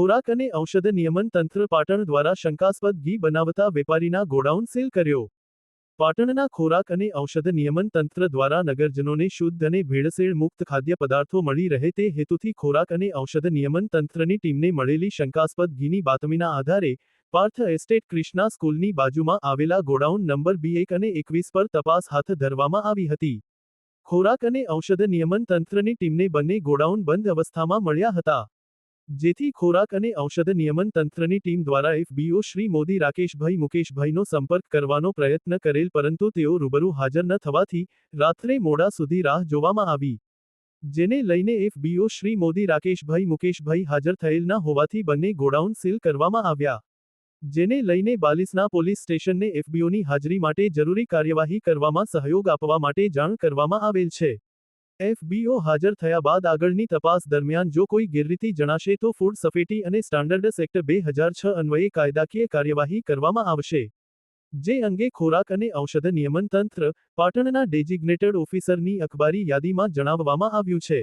ખોરાક અને ઔષધ નિયમન તંત્ર પાટણ દ્વારા શંકાસ્પદ ઘી બનાવતા વેપારીના ગોડાઉન સીલ કર્યો. પાટણના ખોરાક અને ઔષધ નિયમન તંત્ર દ્વારા નગરજનોને શુદ્ધ અને ભેળસેળ મુક્ત ખાદ્ય પદાર્થો મળી રહે તે હેતુથી ખોરાક અને ઔષધ નિયમન તંત્રની ટીમને મળેલી શંકાસ્પદ ઘીની બાતમીના આધારે પાર્થ એસ્ટેટ ક્રિષ્ના સ્કૂલની બાજુમાં આવેલા ગોડાઉન નંબર બી એક અને એકવીસ પર તપાસ હાથ ધરવામાં આવી હતી. ખોરાક અને ઔષધ નિયમન તંત્રની ટીમને બંને ગોડાઉન બંધ અવસ્થામાં મળ્યા હતા. જેથી ખોરાક અને ઔષધ નિયમન તંત્રની ટીમ દ્વારા એફબીઓ શ્રી મોદી, રાકેશભાઈ, મુકેશભાઈનો સંપર્ક કરવાનો પ્રયત્ન કરેલ, પરંતુ તેઓ રૂબરૂ હાજર ન થવાથી રાત્રે મોડા સુધી રાહ જોવામાં આવી. જેને લઈને એફબીઓ શ્રી મોદી, રાકેશભાઈ, મુકેશભાઈ હાજર થયેલ ન હોવાથી બંને ગોડાઉન સીલ કરવામાં આવ્યા. જેને લઈને બાલિસના પોલીસ સ્ટેશનને એફબીઓની હાજરી માટે જરૂરી કાર્યવાહી કરવામાં સહયોગ આપવા માટે જાણ કરવામાં આવેલ છે. એફબીઓ હાજર થયા બાદ આગળની તપાસ દરમિયાન જો કોઈ ગેરરીતિ જણાશે તો ફૂડ સફેટી અને સ્ટાન્ડર્ડ એક્ટ બે હજાર છ અન્વયે કાયદાકીય કાર્યવાહી કરવામાં આવશે. જે અંગે ખોરાક અને ઔષધ નિયમન તંત્ર પાટણના ડેઝિગ્નેટેડ ઓફિસરની અખબારી યાદીમાં જણાવવામાં આવ્યું છે.